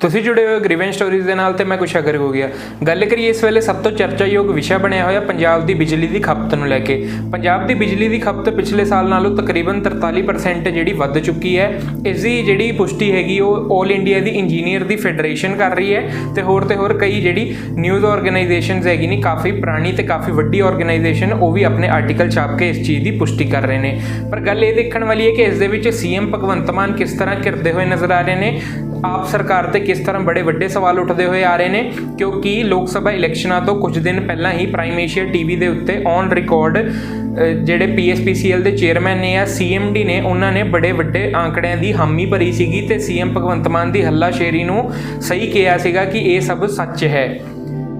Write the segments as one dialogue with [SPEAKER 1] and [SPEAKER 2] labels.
[SPEAKER 1] ਤੁਸੀਂ ਜੁੜੇ ਹੋਏ ਗ੍ਰੀਵੈਂਸ ਸਟੋਰੀਜ਼ ਦੇ ਨਾਲ ਤੇ ਮੈਂ ਕੁਛ ਅਗਰ ਹੋ ਗਿਆ। ਗੱਲ ਕਰੀਏ ਇਸ ਵੇਲੇ ਸਭ ਤੋਂ ਚਰਚਾਯੋਗ ਵਿਸ਼ਾ ਬਣਿਆ ਹੋਇਆ ਪੰਜਾਬ ਦੀ ਬਿਜਲੀ ਦੀ ਖਪਤ ਨੂੰ ਲੈ ਕੇ। ਪੰਜਾਬ ਦੀ ਬਿਜਲੀ ਦੀ ਖਪਤ ਪਿਛਲੇ ਸਾਲ ਨਾਲੋਂ ਤਕਰੀਬਨ 43% ਜਿਹੜੀ ਵੱਧ ਚੁੱਕੀ ਹੈ। ਇਸ ਦੀ ਜਿਹੜੀ ਪੁਸ਼ਟੀ ਹੈਗੀ, ਉਹ 올 ਇੰਡੀਆ ਦੀ ਇੰਜੀਨੀਅਰ ਦੀ ਫੈਡਰੇਸ਼ਨ ਕਰ ਰਹੀ ਹੈ ਤੇ ਹੋਰ ਤੇ ਹੋਰ ਕਈ ਜਿਹੜੀ ਨਿਊਜ਼ ਆਰਗੇਨਾਈਜੇਸ਼ਨਸ ਹੈਗੀ ਨਹੀਂ ਕਾਫੀ ਪੁਰਾਣੀ ਤੇ ਕਾਫੀ ਵੱਡੀ ਆਰਗੇਨਾਈਜੇਸ਼ਨ ਉਹ ਵੀ ਆਪਣੇ ਆਰਟੀਕਲ ਛਾਪ ਕੇ ਇਸ ਚੀਜ਼ ਦੀ ਪੁਸ਼ਟੀ ਕਰ ਰਹੇ ਨੇ। ਪਰ ਗੱਲ ਇਹ ਦੇਖਣ ਵਾਲੀ ਹੈ ਕਿ ਇਸ ਦੇ ਵਿੱਚ ਸੀਐਮ ਭਗਵੰਤ ਮਾਨ ਕਿਸ ਤਰ੍ਹਾਂ ਘਿਰਦੇ ਹੋਏ ਨਜ਼ਰ ਆ ਰਹੇ ਨੇ? ਆਪ ਸਰਕਾਰ ਤੇ ਕਿਸ ਤਰ੍ਹਾਂ ਬੜੇ ਵੱਡੇ ਸਵਾਲ ਉੱਠਦੇ ਹੋਏ ਆ ਰਹੇ ਨੇ? ਕਿਉਂਕਿ ਲੋਕ ਸਭਾ ਇਲੈਕਸ਼ਨਾਂ ਤੋਂ ਕੁਝ ਦਿਨ ਪਹਿਲਾਂ ਹੀ ਪ੍ਰਾਈਮ ਏਸ਼ੀਆ ਟੀਵੀ ਦੇ ਉੱਤੇ ਔਨ ਰਿਕਾਰਡ ਜਿਹੜੇ ਪੀਐਸਪੀਸੀਐਲ ਦੇ ਚੇਅਰਮੈਨ ਨੇ ਆ ਸੀਐਮਡੀ ਨੇ, ਉਹਨਾਂ ਨੇ ਬੜੇ ਵੱਡੇ ਆંકੜਿਆਂ ਦੀ ਹਾਮੀ ਭਰੀ ਸੀਗੀ ਤੇ ਸੀਐਮ ਭਗਵੰਤ ਮਾਨ ਦੀ ਹੱਲਾਸ਼ੇਰੀ ਨੂੰ ਸਹੀ ਕਿਹਾ ਸੀਗਾ ਕਿ ਇਹ ਸਭ ਸੱਚ ਹੈ।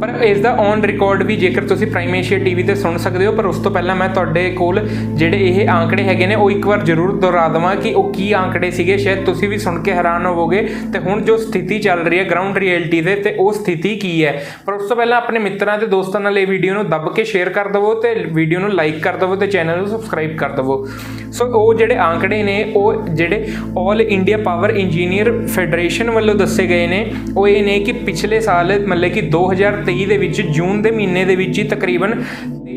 [SPEAKER 1] ਪਰ ਇਸ ਦਾ ਔਨ ਰਿਕਾਰਡ ਵੀ ਜੇਕਰ ਤੁਸੀਂ ਪ੍ਰਾਈਮ ਏਸ਼ੀਆ ਟੀਵੀ ਤੇ ਸੁਣ ਸਕਦੇ ਹੋ, ਪਰ ਉਸ ਤੋਂ ਪਹਿਲਾਂ ਮੈਂ ਤੁਹਾਡੇ ਕੋਲ ਜਿਹੜੇ ਇਹ ਆંકੜੇ ਹੈਗੇ ਨੇ, ਉਹ ਇੱਕ ਵਾਰ ਜ਼ਰੂਰ ਦੁਹਰਾ ਦਵਾਂ ਕਿ ਉਹ ਕੀ ਆંકੜੇ ਸੀਗੇ। ਸ਼ਾਇਦ ਤੁਸੀਂ ਵੀ ਸੁਣ ਕੇ ਹੈਰਾਨ ਹੋਵੋਗੇ। ਤੇ ਹੁਣ ਜੋ ਸਥਿਤੀ ਚੱਲ ਰਹੀ ਹੈ ਗਰਾਊਂਡ ਰਿਐਲਿਟੀ ਦੇ, ਤੇ ਉਹ ਸਥਿਤੀ ਕੀ ਹੈ? ਪਰ ਉਸ ਤੋਂ ਪਹਿਲਾਂ ਆਪਣੇ ਮਿੱਤਰਾਂ ਤੇ ਦੋਸਤਾਂ ਨਾਲ ਇਹ ਵੀਡੀਓ ਨੂੰ ਦੱਬ ਕੇ ਸ਼ੇਅਰ ਕਰ ਦਿਵੋ ਤੇ ਵੀਡੀਓ ਨੂੰ ਲਾਈਕ ਕਰ ਦਿਵੋ ਤੇ ਚੈਨਲ ਨੂੰ ਸਬਸਕ੍ਰਾਈਬ ਕਰ ਦਿਵੋ। ਸੋ ਉਹ ਜਿਹੜੇ ਆંકੜੇ ਨੇ, ਉਹ ਜਿਹੜੇ 올 ਇੰਡੀਆ ਪਾਵਰ ਇੰਜੀਨੀਅਰ ਫੈਡਰੇਸ਼ਨ ਵੱਲੋਂ ਦੱਸੇ ਗਏ ਨੇ, ਉਹ ਇਹ ਨੇ ਕਿ ਪਿਛਲੇ ਸਾਲ, ਮਤਲਬ ਕਿ 2000 2023 ਦੇ ਵਿੱਚ ਜੂਨ ਦੇ ਮਹੀਨੇ ਦੇ ਵਿੱਚ ਹੀ ਤਕਰੀਬਨ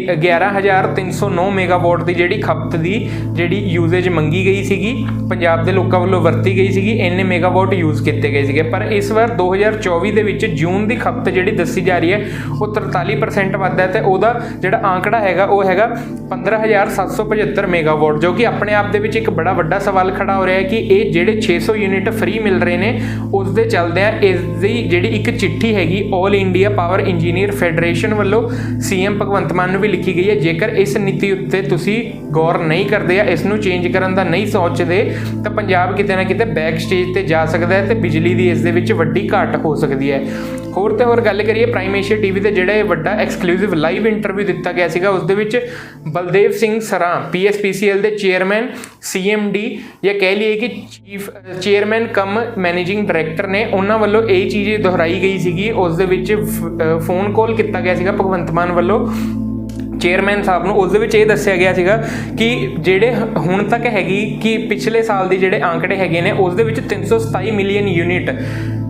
[SPEAKER 1] 11309 ਮੈਗਾਵਾਟ ਦੀ ਜਿਹੜੀ ਖਪਤ ਦੀ ਜਿਹੜੀ ਯੂਜ਼ੇਜ ਮੰਗੀ ਗਈ ਸੀਗੀ, ਪੰਜਾਬ ਦੇ ਲੋਕਾਂ ਵੱਲੋਂ ਵਰਤੀ ਗਈ ਸੀਗੀ, ਇੰਨੇ ਮੈਗਾਵਾਟ ਯੂਜ਼ ਕੀਤੇ ਗਏ ਸੀਗੇ। ਪਰ ਇਸ ਵਾਰ 2024 ਦੇ ਵਿੱਚ ਜੂਨ ਦੀ ਖਪਤ ਜਿਹੜੀ ਦੱਸੀ ਜਾ ਰਹੀ ਹੈ, ਉਹ 43% ਵੱਧ ਹੈ ਤੇ ਉਹਦਾ ਜਿਹੜਾ ਆંકੜਾ ਹੈਗਾ, ਉਹ ਹੈਗਾ 15775 ਮੈਗਾਵਾਟ ਜੋ ਕਿ ਆਪਣੇ ਆਪ ਦੇ ਵਿੱਚ ਇੱਕ ਬੜਾ ਵੱਡਾ ਸਵਾਲ ਖੜਾ ਹੋ ਰਿਹਾ ਹੈ ਕਿ ਇਹ ਜਿਹੜੇ 600 ਯੂਨਿਟ ਫ੍ਰੀ ਮਿਲ ਰਹੇ ਨੇ ਉਸ ਦੇ ਚੱਲਦੇ ਆ ਇਸ ਦੀ ਜਿਹੜੀ ਇੱਕ ਚਿੱਠੀ ਹੈਗੀ 올 ਇੰਡੀਆ ਪਾਵਰ ਇੰਜੀਨੀਅਰ ਫੈਡਰੇਸ਼ਨ ਵੱਲੋਂ ਸੀਐਮ ਭਗਵੰਤ ਮਾਨ ਨੂੰ ਵੀ ਲਿਖੀ ਗਈ ਹੈ, ਜੇਕਰ ਇਸ ਨੀਤੀ ਉੱਤੇ ਤੁਸੀਂ ਗੌਰ ਨਹੀਂ ਕਰਦੇ ਜਾਂ ਇਸ ਨੂੰ ਚੇਂਜ ਕਰਨ ਦਾ ਨਹੀਂ ਸੋਚਦੇ, ਤਾਂ ਪੰਜਾਬ ਕਿਤੇ ਨਾ ਕਿਤੇ ਬੈਕ ਸਟੇਜ ਤੇ ਜਾ ਸਕਦਾ ਹੈ ਤੇ ਬਿਜਲੀ ਦੀ ਇਸ ਦੇ ਵਿੱਚ ਵੱਡੀ ਘਾਟ ਹੋ ਸਕਦੀ ਹੈ। ਹੋਰ ਤੇ ਹੋਰ ਗੱਲ ਕਰੀਏ ਪ੍ਰਾਈਮ ਏਸ਼ੀਆ ਟੀਵੀ ਤੇ ਜਿਹੜਾ ਇਹ ਵੱਡਾ ਐਕਸਕਲੂਸਿਵ ਲਾਈਵ ਇੰਟਰਵਿਊ ਦਿੱਤਾ ਗਿਆ ਸੀਗਾ, ਉਸ ਦੇ ਵਿੱਚ ਬਲਦੇਵ ਸਿੰਘ ਸਰਾਂ ਪੀਐਸਪੀਸੀਐਲ ਦੇ ਚੇਅਰਮੈਨ ਸੀਐਮਡੀ ਜਾਂ ਕਹਿ ਲਈਏ ਕਿ chief chairman cum managing director ਨੇ, ਉਹਨਾਂ ਵੱਲੋਂ ਇਹ ਚੀਜ਼ ਦੁਹਰਾਈ ਗਈ ਸੀਗੀ, ਉਸ ਦੇ ਵਿੱਚ ਫੋਨ ਕਾਲ ਕੀਤਾ ਗਿਆ ਸੀਗਾ ਭਗਵੰਤ ਮਾਨ ਵੱਲੋਂ। ਚੇਅਰਮੈਨ ਸਾਹਿਬ ਨੂੰ, ਉਸ ਦੇ ਵਿੱਚ ਇਹ ਦੱਸਿਆ ਗਿਆ ਸੀਗਾ ਕਿ ਜਿਹੜੇ ਹੁਣ ਤੱਕ ਹੈਗੀ ਕਿ ਪਿਛਲੇ ਸਾਲ ਦੇ ਜਿਹੜੇ ਆંકੜੇ ਹੈਗੇ ਨੇ, ਉਸ ਦੇ ਵਿੱਚ 327 ਮਿਲੀਅਨ ਯੂਨਿਟ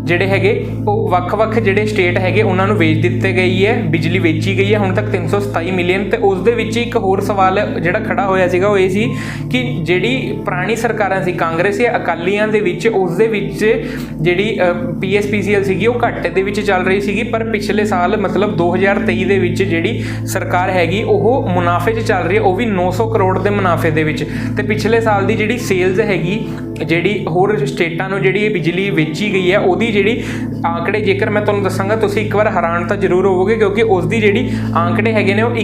[SPEAKER 1] ਜਿਹੜੇ ਹੈਗੇ, ਉਹ ਵੱਖ-ਵੱਖ ਜਿਹੜੇ ਸਟੇਟ ਹੈਗੇ, ਉਹਨਾਂ ਨੂੰ ਵੇਚ ਦਿੱਤੇ ਗਈ ਹੈ, ਬਿਜਲੀ ਵੇਚੀ ਗਈ ਹੈ, ਹੁਣ ਤੱਕ 327 ਮਿਲੀਅਨ ਤੇ ਉਸ ਦੇ ਵਿੱਚ ਇੱਕ ਹੋਰ ਸਵਾਲ ਜਿਹੜਾ ਖੜਾ ਹੋਇਆ ਸੀਗਾ, ਉਹ ਇਹ ਸੀ ਕਿ ਜਿਹੜੀ ਪੁਰਾਣੀ ਸਰਕਾਰਾਂ ਸੀ, ਕਾਂਗਰਸ ਜਾਂ ਅਕਾਲੀਆਂ ਦੇ ਵਿੱਚ, ਉਸ ਦੇ ਵਿੱਚ ਜਿਹੜੀ ਪੀਐਸਪੀਸੀਐਲ ਸੀਗੀ, ਉਹ ਘਾਟੇ ਦੇ ਵਿੱਚ ਚੱਲ ਰਹੀ ਸੀਗੀ, ਪਰ ਪਿਛਲੇ ਸਾਲ, ਮਤਲਬ 2023 ਦੇ ਵਿੱਚ ਜਿਹੜੀ ਸਰਕਾਰ ਹੈਗੀ, ਉਹ ਮੁਨਾਫੇ 'ਚ ਚੱਲ ਰਹੀ ਹੈ, ਉਹ ਵੀ 900 ਕਰੋੜ ਦੇ ਮੁਨਾਫੇ ਦੇ ਵਿੱਚ। ਤੇ ਪਿਛਲੇ ਸਾਲ ਦੀ ਜਿਹੜੀ ਸੇਲਜ਼ ਹੈਗੀ ਜਿਹੜੀ ਹੋਰ ਸਟੇਟਾਂ ਨੂੰ ਜਿਹੜੀ ਇਹ ਬਿਜਲੀ ਵੇਚੀ ਗਈ ਹੈ, ਉਹਦੀ ਜਿਹੜੀ ਆંકੜੇ ਜੇਕਰ ਮੈਂ ਤੁਹਾਨੂੰ ਦੱਸਾਂਗਾ, ਤੁਸੀਂ ਇੱਕ ਵਾਰ ਹੈਰਾਨ ਤਾਂ ਜ਼ਰੂਰ ਹੋਵੋਗੇ, ਕਿਉਂਕਿ ਉਸ ਦੀ ਜਿਹੜੀ ਆંકੜੇ ਹੈਗੇ ਨੇ, ਉਹ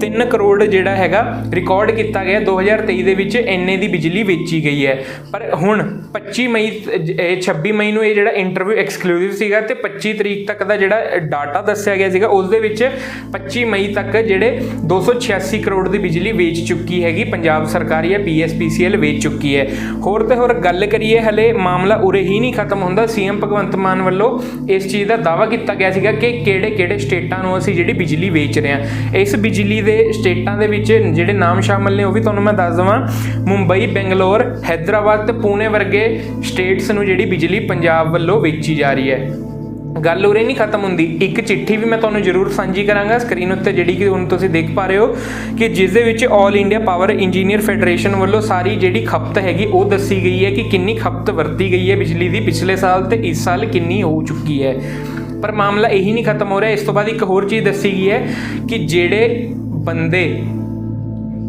[SPEAKER 1] 1003 ਕਰੋੜ ਜਿਹੜਾ ਹੈਗਾ ਰਿਕਾਰਡ ਕੀਤਾ ਗਿਆ। 2023 ਦੇ ਵਿੱਚ ਇੰਨੇ ਦੀ ਬਿਜਲੀ ਵੇਚੀ ਗਈ ਹੈ। ਪਰ ਹੁਣ 25 ਮਈ, ਇਹ 26 ਮਈ ਨੂੰ ਇਹ ਜਿਹੜਾ ਇੰਟਰਵਿਊ ਐਕਸਕਲੂਸਿਵ ਸੀਗਾ ਤੇ 25 ਤਰੀਕ ਤੱਕ ਦਾ ਜਿਹੜਾ ਡਾਟਾ ਦੱਸਿਆ ਗਿਆ ਸੀਗਾ, ਉਸ ਦੇ ਵਿੱਚ 25 ਮਈ ਤੱਕ ਜਿਹੜੇ 286 ਕਰੋੜ ਦੀ ਬਿਜਲੀ ਵੇਚ ਚੁੱਕੀ ਹੈਗੀ, ਪੰਜਾਬ ਸਰਕਾਰ ਜਾਂ ਪੀਐਸਪੀਸੀਐਲ ਵੇਚ ਚੁੱਕੀ ਹੈ। ਹੋਰ ਤੇ ਹੋਰ ਗੱਲ ਕਰੀਏ, ਹਲੇ ਮਾਮਲਾ ਉਰੇ ਹੀ ਨਹੀਂ ਖਤਮ ਹੁੰਦਾ। ਸੀਐਮ ਭਗਵੰਤ ਮਾਨ ਵੱਲੋਂ ਇਸ ਚੀਜ਼ ਦਾ ਦਾਵਾ ਕੀਤਾ ਗਿਆ ਸੀਗਾ ਕਿ ਕਿਹੜੇ-ਕਿਹੜੇ ਸਟੇਟਾਂ ਨੂੰ ਅਸੀਂ ਜਿਹੜੀ ਬਿਜਲੀ ਵੇਚ ਰਹੇ ਹਾਂ। ਇਸ ਬਿਜਲੀ ਦੇ ਸਟੇਟਾਂ ਦੇ ਵਿੱਚ ਜਿਹੜੇ ਨਾਮ ਸ਼ਾਮਲ ਨੇ ਉਹ ਵੀ ਤੁਹਾਨੂੰ ਮੈਂ ਦੱਸ ਦਵਾਂ। ਮੁੰਬਈ, ਬੈਂਗਲੌਰ, ਹੈਦਰਾਬਾਦ ਤੇ ਪੂਨੇ ਵਰਗੇ ਸਟੇਟਸ ਨੂੰ ਜਿਹੜੀ ਬਿਜਲੀ ਪੰਜਾਬ ਵੱਲੋਂ ਵੇਚੀ ਜਾ ਰਹੀ ਹੈ। ਗੱਲ ਉਰੇ ਨਹੀਂ ਖਤਮ ਹੁੰਦੀ। ਇੱਕ ਚਿੱਠੀ ਵੀ ਮੈਂ ਤੁਹਾਨੂੰ ਜ਼ਰੂਰ ਸਾਂਝੀ ਕਰਾਂਗਾ ਸਕਰੀਨ ਉੱਤੇ, ਜਿਹੜੀ ਕਿ ਹੁਣ ਤੁਸੀਂ ਦੇਖ ਪਾ ਰਹੇ ਹੋ ਕਿ ਜਿਸ ਦੇ ਵਿੱਚ 올 ਇੰਡੀਆ ਪਾਵਰ ਇੰਜੀਨੀਅਰ ਫੈਡਰੇਸ਼ਨ ਵੱਲੋਂ ਸਾਰੀ ਜਿਹੜੀ ਖਪਤ ਹੈਗੀ, ਉਹ ਦੱਸੀ ਗਈ ਹੈ ਕਿ ਕਿੰਨੀ ਖਪਤ ਵਰਤੀ ਗਈ ਹੈ ਬਿਜਲੀ ਦੀ ਪਿਛਲੇ ਸਾਲ ਤੇ ਇਸ ਸਾਲ ਕਿੰਨੀ ਹੋ ਚੁੱਕੀ ਹੈ। ਪਰ ਮਾਮਲਾ ਇਹੀ ਨਹੀਂ ਖਤਮ ਹੋ ਰਿਹਾ। ਇਸ ਤੋਂ ਬਾਅਦ ਇੱਕ ਹੋਰ ਚੀਜ਼ ਦੱਸੀ ਗਈ ਹੈ ਕਿ ਜਿਹੜੇ बंदे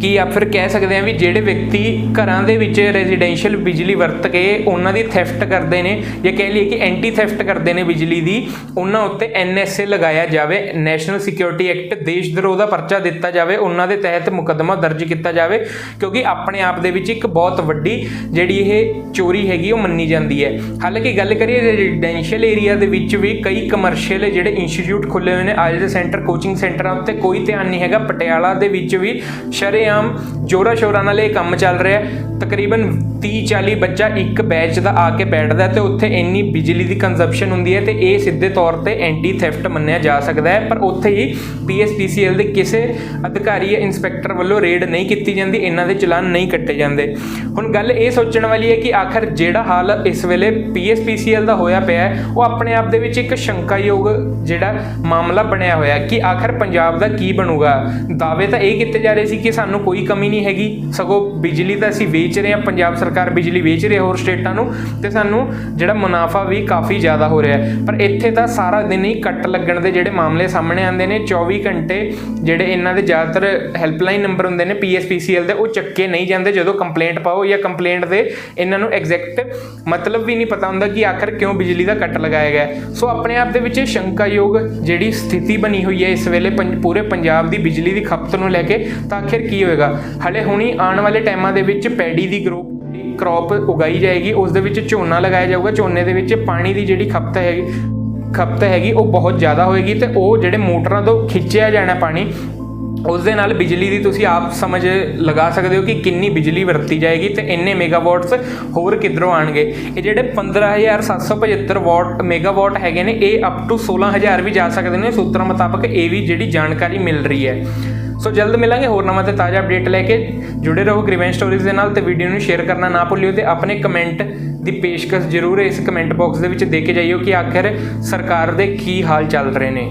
[SPEAKER 1] ਕੀ ਆ ਫਿਰ ਕਹਿ ਸਕਦੇ ਆ ਵੀ ਜਿਹੜੇ ਵਿਅਕਤੀ ਘਰਾਂ ਦੇ ਵਿੱਚ ਰੈਜ਼ੀਡੈਂਸ਼ੀਅਲ ਬਿਜਲੀ ਵਰਤ ਕੇ ਉਹਨਾਂ ਦੀ ਥੈਫਟ ਕਰਦੇ ਨੇ ਜਾਂ ਕਹਿ ਲਈਏ ਕਿ ਐਂਟੀ ਥੈਫਟ ਕਰਦੇ ਨੇ ਬਿਜਲੀ ਦੀ, ਉਹਨਾਂ ਉੱਤੇ ਐਨਐਸਏ ਲਗਾਇਆ ਜਾਵੇ ਨੈਸ਼ਨਲ ਸਿਕਿਉਰਿਟੀ ਐਕਟ ਦੇਸ਼ ਦਰੋਹ ਦਾ ਪਰਚਾ ਦਿੱਤਾ ਜਾਵੇ, ਉਹਨਾਂ ਦੇ ਤਹਿਤ ਮੁਕੱਦਮਾ ਦਰਜ ਕੀਤਾ ਜਾਵੇ, ਕਿਉਂਕਿ ਆਪਣੇ ਆਪ ਦੇ ਵਿੱਚ ਇੱਕ ਬਹੁਤ ਵੱਡੀ ਜਿਹੜੀ ਇਹ ਚੋਰੀ ਹੈਗੀ ਉਹ ਮੰਨੀ ਜਾਂਦੀ ਹੈ। ਹਾਲਾਂਕਿ ਗੱਲ ਕਰੀਏ ਰੈਜ਼ੀਡੈਂਸ਼ੀਅਲ ਏਰੀਆ ਦੇ ਵਿੱਚ ਵੀ ਕਈ ਕਮਰਸ਼ੀਅਲ ਜਿਹੜੇ ਇੰਸਟੀਚਿਊਟ ਖੁੱਲੇ ਹੋਏ ਨੇ ਆਈਲੈਟਸ ਸੈਂਟਰ ਕੋਚਿੰਗ ਸੈਂਟਰਾਂ ਉੱਤੇ ਕੋਈ ਧਿਆਨ ਨਹੀਂ ਹੈਗਾ, ਪਟਿਆਲਾ ਦੇ ਵਿੱਚ ਵੀ ਸ਼ਰੇ ਸ਼ਰੇਆਮ ਜੋਰਾ ਸ਼ੋਰਾਂ ਨਾਲ ਇਹ ਕੰਮ ਚੱਲ ਰਿਹਾ। ਤਕਰੀਬਨ 30 40 ਬੱਚਾ ਇੱਕ ਬੈਚ ਦਾ ਆ ਕੇ ਬੈਠਦਾ ਹੈ ਤੇ ਉੱਥੇ ਇੰਨੀ ਬਿਜਲੀ ਦੀ ਕੰਜ਼ੰਪਸ਼ਨ ਹੁੰਦੀ ਹੈ ਤੇ ਇਹ ਸਿੱਧੇ ਤੌਰ ਤੇ ਐਂਟੀ ਥੈਫਟ ਮੰਨਿਆ ਜਾ ਸਕਦਾ ਹੈ, ਪਰ ਉੱਥੇ ਹੀ ਪੀਐਸਪੀਸੀਐਲ ਦੇ ਕਿਸੇ ਅਧਿਕਾਰੀ ਜਾਂ ਇੰਸਪੈਕਟਰ ਵੱਲੋਂ ਰੇਡ ਨਹੀਂ ਕੀਤੀ ਜਾਂਦੀ, ਇਹਨਾਂ ਦੇ ਚਲਾਨ ਨਹੀਂ ਕੱਟੇ ਜਾਂਦੇ। ਹੁਣ ਗੱਲ ਇਹ ਸੋਚਣ ਵਾਲੀ ਹੈ ਕਿ ਆਖਰ ਜਿਹੜਾ ਹਾਲ ਇਸ ਵੇਲੇ ਪੀਐਸਪੀਸੀਐਲ ਦਾ ਹੋਇਆ ਪਿਆ ਹੈ, ਉਹ ਆਪਣੇ ਆਪ ਦੇ ਵਿੱਚ ਇੱਕ ਸ਼ੰਕਾਯੋਗ ਜਿਹੜਾ ਮਾਮਲਾ ਬਣਿਆ ਹੋਇਆ ਕਿ ਆਖਰ ਪੰਜਾਬ ਦਾ ਕੀ ਬਣੂਗਾ? ਦਾਅਵੇ ਤਾਂ ਇਹ ਕੀਤੇ ਜਾ ਰਹੇ ਸੀ ਕਿ ਸਾਨੂੰ ਕੋਈ ਕਮੀ ਨਹੀਂ ਹੈਗੀ, ਸਗੋਂ ਬਿਜਲੀ ਤਾਂ ਅਸੀਂ ਵੇਚ ਰਹੇ ਹਾਂ, ਪੰਜਾਬ ਸਰਕਾਰ ਬਿਜਲੀ ਵੇਚ ਰਹੀ ਹੈ ਹੋਰ ਸਟੇਟਾਂ ਨੂੰ ਤੇ ਸਾਨੂੰ ਜਿਹੜਾ ਮੁਨਾਫਾ ਵੀ ਕਾਫੀ ਜ਼ਿਆਦਾ ਹੋ ਰਿਹਾ ਹੈ। ਪਰ ਇੱਥੇ ਤਾਂ ਸਾਰਾ ਦਿਨ ਹੀ ਕੱਟ ਲੱਗਣ ਦੇ ਜਿਹੜੇ ਮਾਮਲੇ ਸਾਹਮਣੇ ਆਉਂਦੇ ਨੇ 24 ਘੰਟੇ ਜਿਹੜੇ ਇਹਨਾਂ ਦੇ ਜ਼ਿਆਦਾਤਰ ਹੈਲਪਲਾਈਨ ਨੰਬਰ ਹੁੰਦੇ ਨੇ ਪੀਐਸਪੀਸੀਐਲ ਦੇ, ਉਹ ਚੱਕੇ ਨਹੀਂ ਜਾਂਦੇ ਜਦੋਂ ਕੰਪਲੇਂਟ ਪਾਓ ਜਾਂ ਕੰਪਲੇਂਟ ਦੇ ਇਹਨਾਂ ਨੂੰ ਐਗਜ਼ੈਕਟ ਮਤਲਬ ਵੀ ਨਹੀਂ ਪਤਾ ਹੁੰਦਾ ਕਿ ਆਖਰ ਕਿਉਂ ਬਿਜਲੀ ਦਾ ਕੱਟ ਲਗਾਇਆ ਗਿਆ ਸੋ ਆਪਣੇ ਆਪ ਦੇ ਵਿੱਚ ਸ਼ੰਕਾਯੋਗ ਜਿਹੜੀ ਸਥਿਤੀ ਬਣੀ ਹੋਈ ਹੈ ਇਸ ਵੇਲੇ ਪੰਜ- ਪੂਰੇ ਪੰਜਾਬ ਦੀ ਬਿਜਲੀ ਦੀ ਖਪਤ ਨੂੰ ਲੈ ਕੇ, ਤਾਂ ਆਖਿਰ ਕੀ ਹੋਏਗਾ? ਹਲੇ ਹੁਣੀ ਆਉਣ ਵਾਲੇ ਟਾਈਮਾਂ ਦੇ ਵਿੱਚ ਪੈਡੀ ਦੀ ਗਰੋ ਕ੍ਰੌਪ ਉਗਾਈ ਜਾਏਗੀ, ਉਸ ਦੇ ਵਿੱਚ ਝੋਨਾ ਲਗਾਇਆ ਜਾਊਗਾ। ਝੋਨੇ ਦੇ ਵਿੱਚ ਪਾਣੀ ਦੀ ਜਿਹੜੀ ਖਪਤ ਹੈਗੀ ਖਪਤ ਹੈਗੀ, ਉਹ ਬਹੁਤ ਜ਼ਿਆਦਾ ਹੋਏਗੀ ਤੇ ਉਹ ਜਿਹੜੇ ਮੋਟਰਾਂ ਤੋਂ ਖਿੱਚਿਆ ਜਾਣਾ ਪਾਣੀ, ਉਸ ਦੇ ਨਾਲ ਬਿਜਲੀ ਦੀ ਤੁਸੀਂ ਆਪ ਸਮਝ ਲਗਾ ਸਕਦੇ ਹੋ ਕਿ ਕਿੰਨੀ ਬਿਜਲੀ ਵਰਤੀ ਜਾਏਗੀ ਤੇ ਇੰਨੇ ਮੈਗਾਵਾਟਸ ਹੋਰ ਕਿੱਧਰੋਂ ਆਣਗੇ। ਇਹ ਜਿਹੜੇ 15775 ਵਾਟ ਮੈਗਾਵਾਟ ਹੈਗੇ ਨੇ, ਇਹ ਅਪ ਟੂ 16000 ਵੀ ਜਾ ਸਕਦੇ ਨੇ। ਸੂਤਰਾਂ ਮੁਤਾਬਕ ਇਹ ਵੀ ਜਿਹੜੀ ਜਾਣਕਾਰੀ ਮਿਲ ਰਹੀ ਹੈ। ਸੋ ਜਲਦ ਮਿਲਾਂਗੇ ਹੋਰ ਨਵਾਂ ਤੇ ਤਾਜ਼ਾ ਅਪਡੇਟ ਲੈ ਕੇ। ਜੁੜੇ ਰਹੋ ਗ੍ਰੀਵੈਂਸ ਸਟੋਰੀਜ਼ ਦੇ ਨਾਲ ਤੇ ਵੀਡੀਓ ਨੂੰ ਸ਼ੇਅਰ ਕਰਨਾ ਨਾ ਭੁੱਲਿਓ ਤੇ ਆਪਣੇ ਕਮੈਂਟ ਦੀ ਪੇਸ਼ਕਸ਼ ਜ਼ਰੂਰ ਇਸ ਕਮੈਂਟ ਬਾਕਸ ਦੇ ਵਿੱਚ ਦੇ ਕੇ ਜਾਈਓ ਕਿ ਆਖਿਰ ਸਰਕਾਰ ਦੇ ਕੀ ਹਾਲ ਚੱਲ ਰਹੇ ਨੇ।